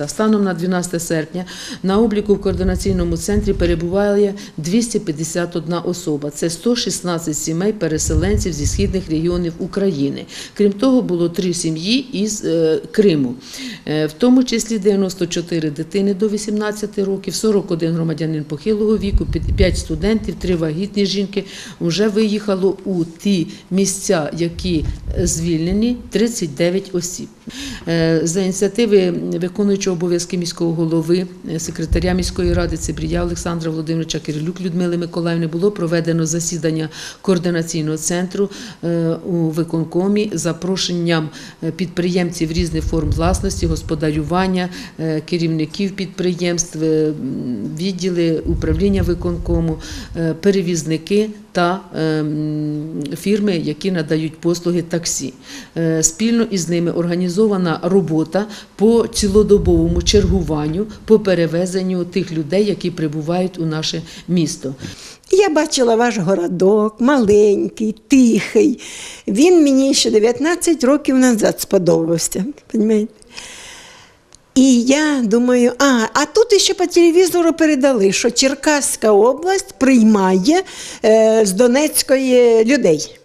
Да, Станом на 12 серпня на обліку в координаційному центрі перебуває 251 особа. Це 116 сімей переселенців зі східних регіонів України. Крім того, було три сім'ї із е, Криму, Е, в тому числі 94 дитини до 18 років, 41 громадянин похилого віку, 5 студентів, 3 вагітні жінки вже виїхало у ті місця, які е, звільнені, 39 осіб. Е, За ініціативи виконуючого обов'язки міського голови, е, секретаря міської ради Цибрія Олександра Володимировича Кирилюк Людмили Миколаївни було проведено засідання координаційного центру е, у виконкомі з запрошенням е, підприємців різних форм власності, господарювання, керівників підприємств, відділи управління виконкому, перевізники та е, фірми, які надають послуги таксі. Е, Спільно із ними організована робота по цілодобовому чергуванню по перевезенню тих людей, які прибувають у наше місто. Я бачила ваш городок, маленький, тихий. Він мені ще 19 років назад сподобався. Понімаєте? І я думаю, а, а тут ще по телевізору передали, що Черкаська область приймає е, з Донецької людей.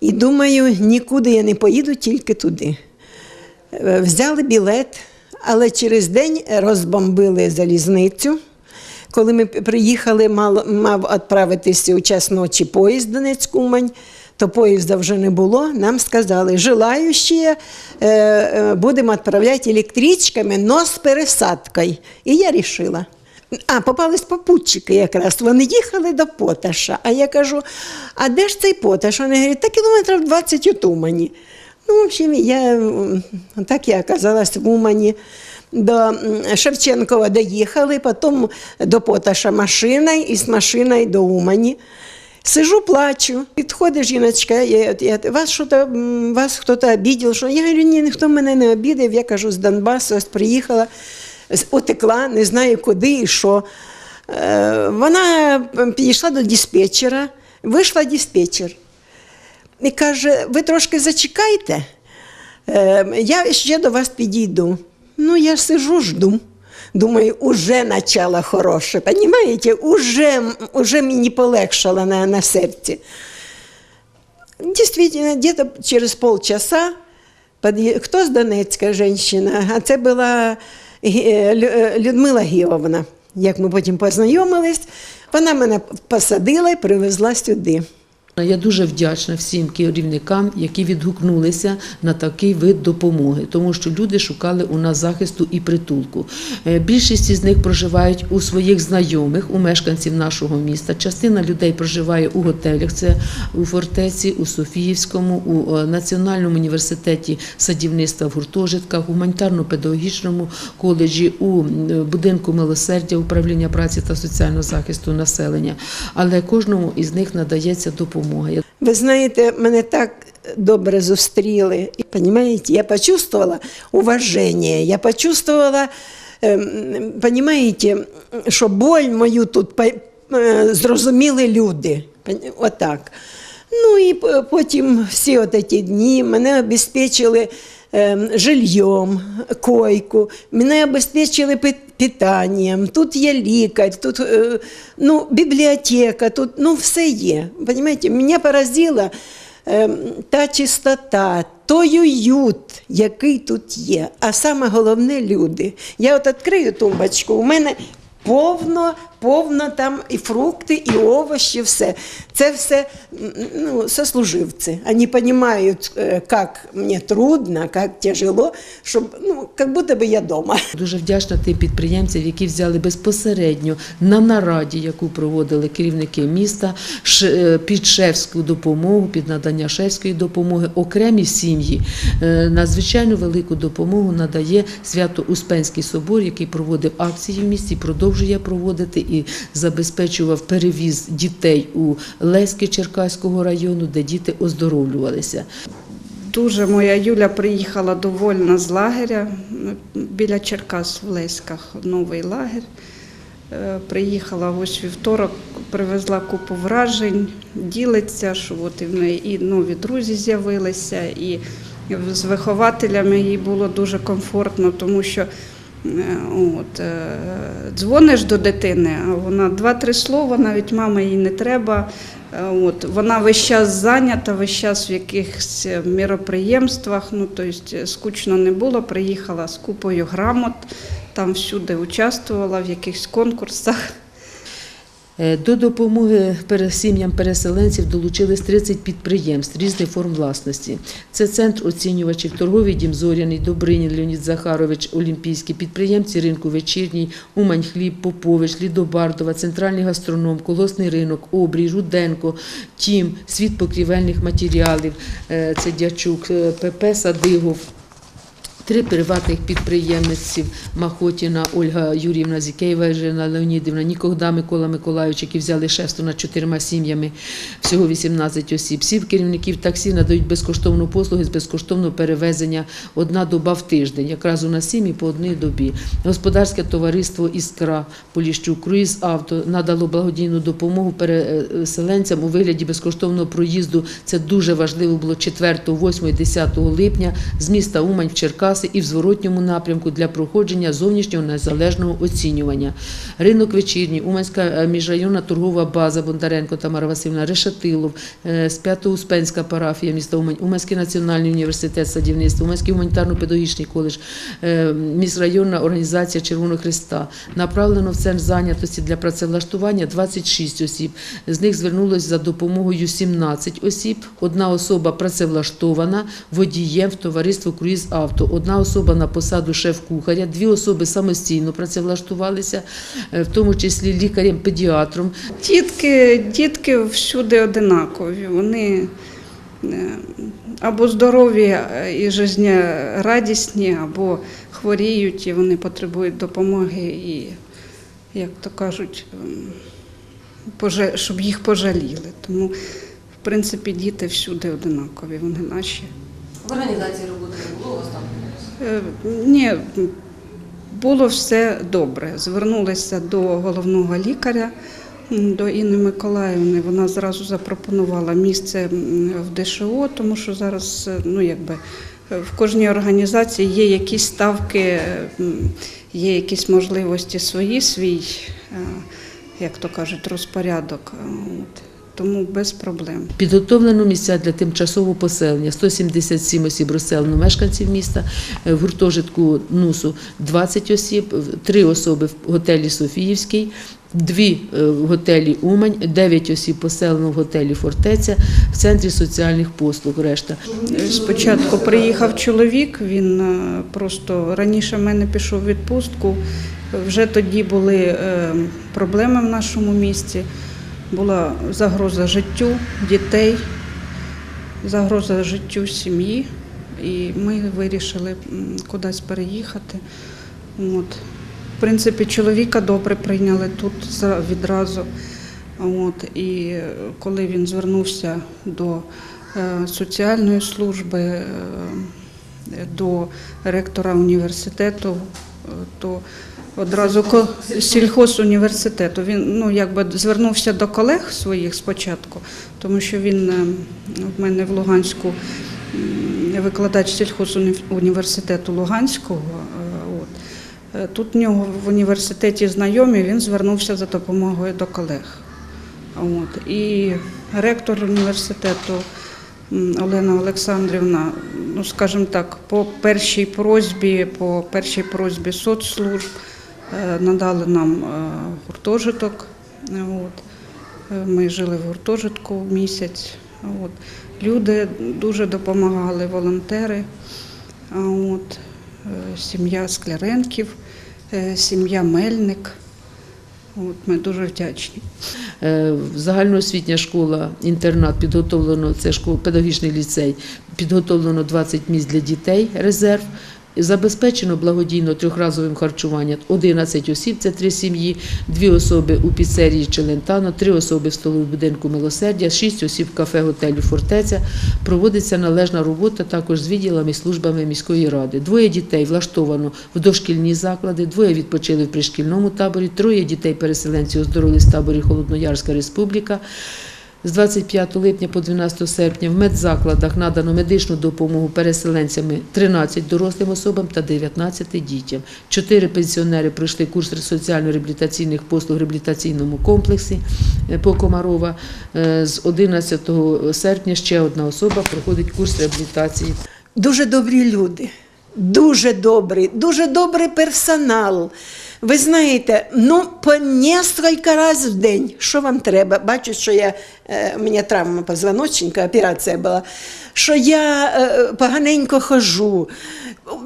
І думаю, нікуди я не поїду, тільки туди. Е, Взяли білет, але через день розбомбили залізницю. Коли ми приїхали, мав, відправитися у час ночі поїзд Донецьк-Умань, то поїзда вже не було. Нам сказали, желаючі е, е, будемо відправляти електричками, но з пересадкою. І я вирішила. А, попались попутчики якраз. Вони їхали до Поташа. А я кажу: а де ж цей Поташ? Вони говорять, та кілометрів 20 от Умані. Ну, в общем, я так я оказалась в Умані. До Шевченкова доїхали, потім до Поташа машиною і з машиною до Умані. Сижу, плачу. Підходить жіночка, я, я, вас, вас хтось обідав, що я говорю, ні, ніхто мене не обідав, я кажу, з Донбасу ось приїхала, утекла, не знаю куди і що. Е, Вона підійшла до диспетчера, вийшла диспетчер. І каже, ви трошки зачекайте, е, я ще до вас підійду. Ну, я сижу, жду. Думаю, уже начало хороше, понимаете? Уже, уже мені полегшало на, на серці. Действительно, где-то через полчаса подъе- кто Донецька женщина, а це була Лю- е, Людмила Гіовна. Як ми потім познайомились, вона мене посадила і привезла сюди. Я дуже вдячна всім керівникам, які відгукнулися на такий вид допомоги, тому що люди шукали у нас захисту і притулку. Е, Більшість із них проживають у своїх знайомих, у мешканців нашого міста. Частина людей проживає у готелях. Це у фортеці, у Софіївському, у е, Національному університеті садівництва в гуртожитках, у гуманітарно-педагогічному коледжі, у будинку милосердя, управління праці та соціального захисту населення. Але кожному із них надається допомога. Я Ви знаєте, мене так добре зустріли. І, Понимаете, я почувствовала уваження, я почувствовала, ем, понимаете, що боль мою тут е, зрозуміли люди. Отак. Ну і потім всі от ці дні мене обезпечили жильем, койку, мене обезпечили питанням, тут є лікар, тут е, ну, бібліотека, тут ну, все є. Понимаете, мене поразила ем, та чистота, той уют, який тут є. А саме головне люди. Я от відкрию тумбочку, у мене повно, повно там і фрукти, і овощі, все. Це все ну, сослуживці. Вони розуміють, е, як мені трудно, як тяжело, щоб, ну, як будто би я вдома. дуже вдячна тим підприємцям, які взяли безпосередньо на нараді, яку проводили керівники міста, е, під шефську допомогу, під надання шефської допомоги, окремі сім'ї. Е, Надзвичайно велику допомогу надає Свято-Успенський собор, який проводив акції в місті, і продовжує проводити і забезпечував перевіз дітей у Леське Черкаського району, де діти оздоровлювалися. Дуже моя Юля приїхала довольна з лагеря біля Черкас в Леськах, новий лагер. Е, Приїхала ось вівторок, привезла купу вражень, ділиться, що от і в неї і нові друзі з'явилися, і з вихователями їй було дуже комфортно, тому що от, е, дзвониш до дитини, а вона два-три слова, навіть мама їй не треба. Е, От, вона весь час зайнята, весь час в якихось міроприємствах, ну, тобто скучно не було, приїхала з купою грамот, там всюди участвувала в якихось конкурсах. Е, До допомоги сім'ям переселенців долучились 30 підприємств різних форм власності. Це центр оцінювачів, торговий дім Зоряний, Добринін Леонід Захарович, Олімпійські підприємці ринку Вечірній, Умань Хліб, Попович, Лідобардова, Центральний гастроном, Колосний ринок, Обрій, Руденко, Тім, Світ покрівельних матеріалів, е, це Дячук, е, ПП Садигов. Три приватних підприємців Махотіна, Ольга Юріївна Зікеєва, Ірина Леонідівна, Нікогда Микола Миколайович, які взяли шефство над чотирма сім'ями, всього 18 осіб. Сім керівників таксі надають безкоштовну послуги з безкоштовного перевезення одна доба в тиждень, якраз у нас сім'ї по одній добі. Господарське товариство Іскра Поліщук, Круїз Авто надало благодійну допомогу переселенцям у вигляді безкоштовного проїзду. Це дуже важливо було 4, 8 і 10 липня з міста Умань в Черкаси і в зворотньому напрямку для проходження зовнішнього незалежного оцінювання. Ринок вечірній, Уманська е, міжрайонна торгова база Бондаренко Тамара Васильівна, Решатилов, е, Спято-Успенська парафія міста Умань, Уманський національний університет садівництва, Уманський гуманітарно-педагогічний коледж, е, міжрайонна організація Червоного Христа. Направлено в центр зайнятості для працевлаштування 26 осіб. З них звернулось за допомогою 17 осіб. Одна особа працевлаштована водієм в товариство Круїз Авто. Одна особа на посаду шеф-кухаря, дві особи самостійно працевлаштувалися, е, в тому числі лікарем-педіатром. Дітки, дітки всюди одинакові. Вони е, або здорові е, і жизнерадісні, або хворіють і вони потребують допомоги і, як то кажуть, ем, щоб їх пожаліли. Тому, в принципі, діти всюди одинакові, вони наші. В організації роботи не було у вас там? Е, Ні, було все добре. Звернулися до головного лікаря, до Інни Миколаївни. Вона зразу запропонувала місце в ДШО, тому що зараз е, ну, якби, е, в кожній організації є якісь ставки, є якісь можливості свої, свій, як то кажуть, розпорядок. Е. Тому без проблем. Підготовлено місця для тимчасового поселення 177 осіб розселено мешканців міста, е, в гуртожитку НУСу 20 осіб, в- три особи в готелі Софіївський, дві е, в готелі Умань, 9 осіб поселено в готелі Фортеця, в центрі соціальних послуг. Решта. Спочатку приїхав чоловік, він е, просто раніше мене пішов у відпустку. Вже тоді були е, проблеми в нашому місті. Була загроза життю дітей, загроза життю сім'ї. І ми вирішили кудись переїхати. От. В принципі, чоловіка добре прийняли тут відразу. От. І коли він звернувся до е, соціальної служби, е, до ректора університету, то одразу сільхозуніверситету. Він ну, якби звернувся до колег своїх спочатку, тому що він е, в мене в Луганську викладач сільхозуніверситету Луганського. е, От. Е, Тут в нього в університеті знайомі, він звернувся за допомогою до колег. От. І ректор університету Олена Олександрівна, ну скажімо так, по першій просьбі, по першій просьбі соцслужб е, надали нам е, гуртожиток. От. Е, Ми жили в гуртожитку місяць. От. Люди дуже допомагали, волонтери. От. Сім'я Скляренків, сім'я Мельник. От. Ми дуже вдячні. Е, Загальноосвітня школа, інтернат підготовлено, це школа, педагогічний ліцей, підготовлено 20 місць для дітей, резерв. Забезпечено благодійно трьохразовим харчуванням 11 осіб, це три сім'ї, дві особи у піцерії Челентано, три особи в столовому будинку Милосердя, шість осіб в кафе готелю Фортеця. Проводиться належна робота також з відділами і службами міської ради. Двоє дітей влаштовано в дошкільні заклади, двоє відпочили в пришкільному таборі, троє дітей-переселенців оздоровились в таборі Холодноярська Республіка. З 25 липня по 12 серпня в медзакладах надано медичну допомогу переселенцями 13 дорослим особам та 19 дітям. Чотири пенсіонери пройшли курс соціально-реабілітаційних послуг в реабілітаційному комплексі е, по Комарова. Е, З 11 серпня ще одна особа проходить курс реабілітації. Дуже добрі люди, дуже добрі, дуже добрий персонал. Ви знаєте, ну по кілька разів в день, що вам треба? Бачу, що я, е, у мене травма позвоночника, операція була, що я е, поганенько хожу.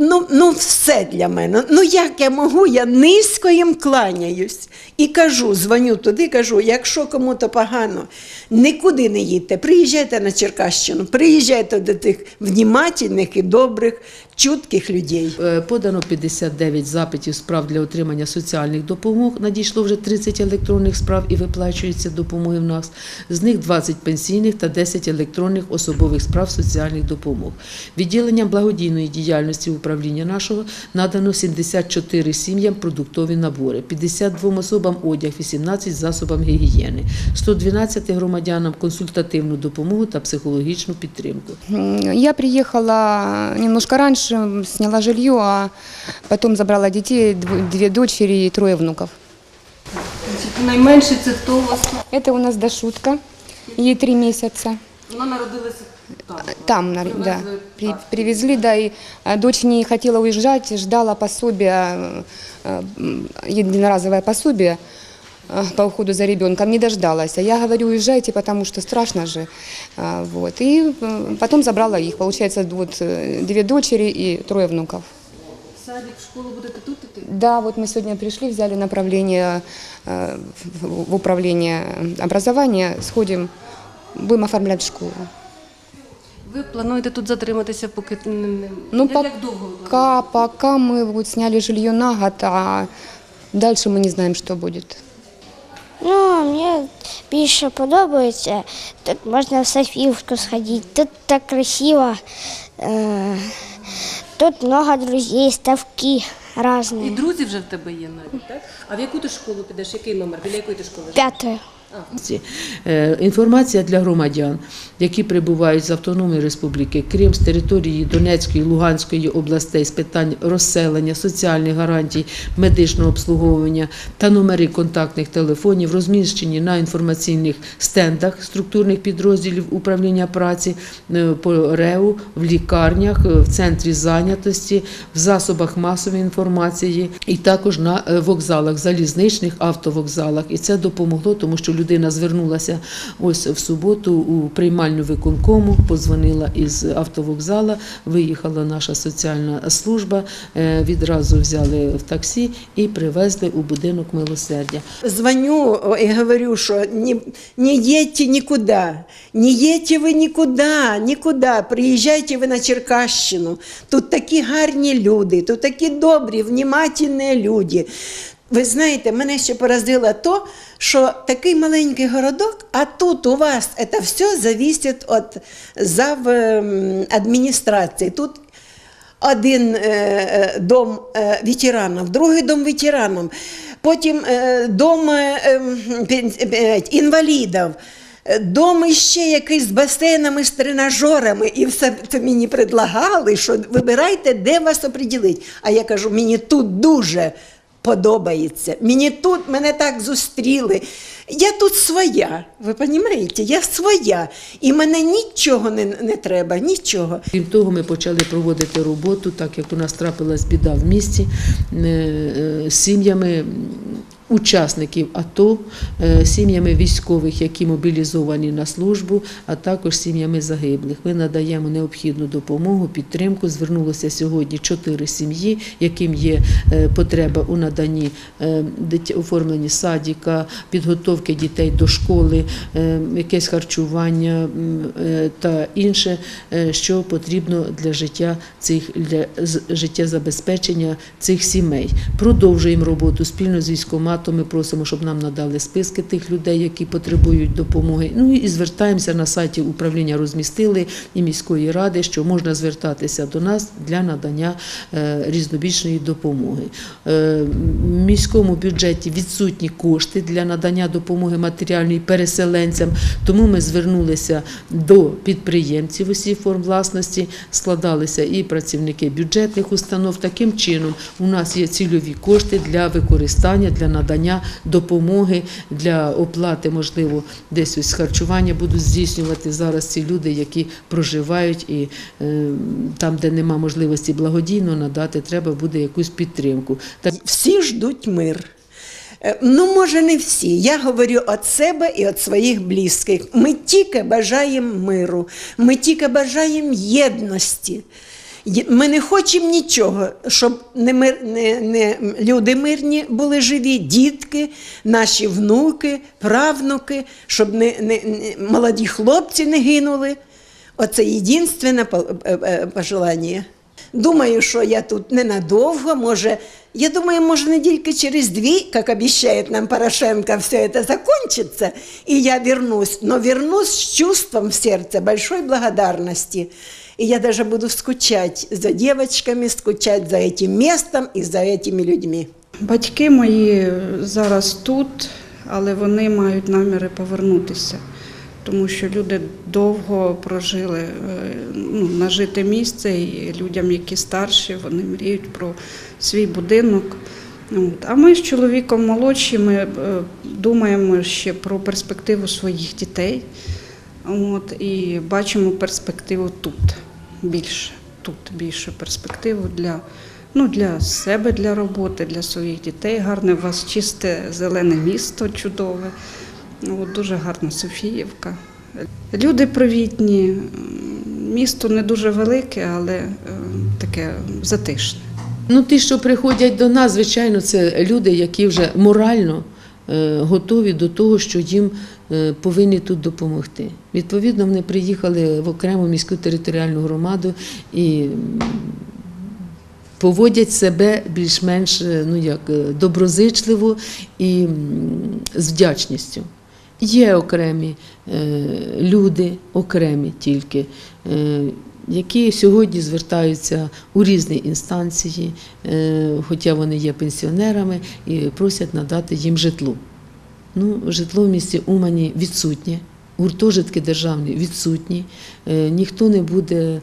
Ну, ну, все для мене. Ну як я можу, я низько їм кланяюсь і кажу, дзвоню туди, кажу, якщо кому-то погано, нікуди не їдьте, приїжджайте на Черкащину, приїжджайте до тих внімательних і добрих, чутких людей. Е, Подано 59 запитів справ для отримання соціальних допомог. Надійшло вже 30 електронних справ і виплачується допомоги в нас. З них 20 пенсійних та 10 електронних особових справ соціальних допомог. Відділенням благодійної діяльності управління нашого надано 74 сім'ям продуктові набори, 52 особам одяг, 18 засобам гігієни, 112 громадянам консультативну допомогу та психологічну підтримку. Я приехала немножко раньше, сняла жилье, а потом забрала детей, дв- две дочери и трое внуков. Значить, найменший це хто у вас? Это у нас Дашутка, ей три месяца. Вона народилася там. Там, на- да, Привезли при- привезли, да, и а, дочь не хотела уезжать, ждала пособия, м, единоразовое пособие по уходу за ребенком, не дождалась. А я говорю, уезжайте, потому что страшно же. А, Вот. И э, потом забрала их. Получается, вот э, две дочери и трое внуков. Садик, в школу будете тут іти? Да, вот мы сегодня пришли, взяли направление э, в в управление образования, сходим, будем оформлять школу. Ви плануєте тут затриматися, поки не, не... Ну, як, пок- як довго ви плануєте? Пока, пока мы вот сняли жилье на год, а дальше мы не знаем, что будет. Ну, мені більше подобається. Тут можна в Софіївку сходити, тут так красиво. Е, Тут много друзів, ставки І друзі вже в тебе є навіть, так? А в яку ти школу підеш? Який номер? Біля якої ти школи? живеш? Е, Інформація для громадян, які прибувають з Автономної Республіки Крим з території Донецької, Луганської областей з питань розселення, соціальних гарантій, медичного обслуговування та номери контактних телефонів розміщені на інформаційних стендах структурних підрозділів управління праці е, по РЕУ, в лікарнях, е, в центрі зайнятості, в засобах масової інформації і також на вокзалах, залізничних автовокзалах. І це допомогло, тому що людина звернулася ось в суботу у приймальню виконкому, подзвонила із автовокзала, виїхала наша соціальна служба, е, відразу взяли в таксі і привезли у будинок милосердя. Звоню и говорю, что не, не едьте никуда, не едьте вы никуда, никуда, приїжджайте ви на Черкащину. Тут такі гарні люди, тут такі добрі, внімательні люди. Ви знаєте, мене ще поразило то, що такий маленький городок, а тут у вас це все зависить від зав ем, адміністрації. Тут один е, е, дом е, ветеранів, другий дом ветеранів, потім е, дом е, ем, інвалідів. Дом іще якийсь з басейнами, з тренажерами, і все це мені предлагали, що вибирайте, де вас оприділить. А я кажу, мені тут дуже подобається. Мені тут мене так зустріли. Я тут своя, ви розумієте? Я своя. І мене нічого не, не треба, нічого. Крім того, ми почали проводити роботу, так як у нас трапилась біда в місті е, з сім'ями учасників АТО, е, сім'ями військових, які мобілізовані на службу, а також сім'ями загиблих. Ми надаємо необхідну допомогу, підтримку. Звернулося сьогодні чотири сім'ї, яким є е, потреба у наданні е, оформленні садіка, підготовки дітей до школи, якесь харчування та інше, що потрібно для життя цих для життєзабезпечення цих сімей. Продовжуємо роботу спільно з військоматом багато. Ми просимо, щоб нам надали списки тих людей, які потребують допомоги. Ну і звертаємося на сайті управління розмістили і міської ради, що можна звертатися до нас для надання е, різнобічної допомоги. Е, В міському бюджеті відсутні кошти для надання допомоги матеріальної переселенцям, тому ми звернулися до підприємців усіх форм власності, складалися і працівники бюджетних установ. Таким чином, у нас є цільові кошти для використання, для надання допомоги, для оплати, можливо, десь ось харчування будуть здійснювати зараз ці люди, які проживають, і е, там, де нема можливості благодійно надати, треба буде якусь підтримку. Всі ждуть мир. Е, Ну, може, не всі. Я говорю від себе і від своїх близьких. Ми тільки бажаємо миру, ми тільки бажаємо єдності. Ми не хочемо нічого, щоб не, мир, не, не люди мирні були живі, дітки, наші внуки, правнуки, щоб не, не, не, молоді хлопці не гинули. Оце єдине пожелання. Думаю, що я тут ненадовго, може, я думаю, може, недільки через дві, як обіцяє нам Порошенко, все це закончится, і я вернусь. Но вернусь з чувством в сердце большой благодарности. И я даже буду скучать за девочками, скучать за этим местом и за этими людьми. Батьки мої зараз тут, але вони мають наміри повернутися, тому що люди довго прожили е, ну, нажите місце, і людям, які старші, вони мріють про свій будинок. А ми з чоловіком молодші, ми е, думаємо ще про перспективу своїх дітей. От, і бачимо перспективу тут більше, тут більше перспективу для, ну, для себе, для роботи, для своїх дітей. Гарне у вас чисте зелене місто, чудове. Ну, дуже гарна Софіївка. Люди привітні, місто не дуже велике, але е, таке затишне. Ну, ті, що приходять до нас, звичайно, це люди, які вже морально готові до того, що їм е, повинні тут допомогти. Відповідно, вони приїхали в окрему міську територіальну громаду і поводять себе більш-менш е, ну, е, доброзичливо і з вдячністю. Є окремі е, люди, окремі тільки, е, які сьогодні звертаються у різні інстанції, е, хоча вони є пенсіонерами, і просять надати їм житло. Ну, житло в місті Умані відсутнє, гуртожитки державні відсутні. Е, Ніхто не буде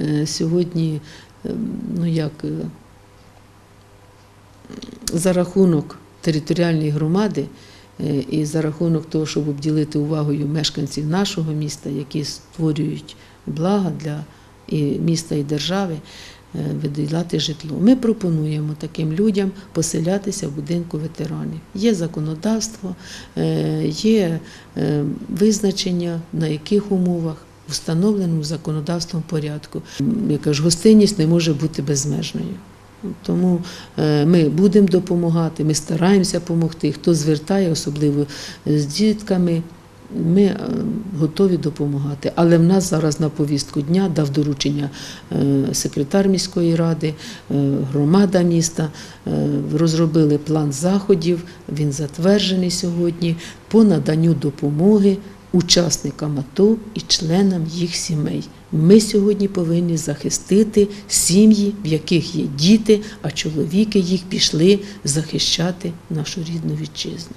е, сьогодні, ну як, за рахунок територіальної громади і за рахунок того, щоб обділити увагою мешканців нашого міста, які створюють блага для і міста і держави, е, виділяти житло. Ми пропонуємо таким людям поселятися в будинку ветеранів. Є законодавство, е, є е, визначення, на яких умовах. Встановленому законодавством порядку. Яка ж гостинність не може бути безмежною. Тому ми будемо допомагати, ми стараємося допомогти. Хто звертає, особливо з дітками, ми е, готові допомагати. Але в нас зараз на повістку дня дав доручення е, секретар міської ради, е, громада міста. Розробили план заходів. Він затверджений сьогодні по наданню допомоги учасникам АТО і членам їх сімей. Ми сьогодні повинні захистити сім'ї, в яких є діти, а чоловіки їх пішли захищати нашу рідну вітчизну.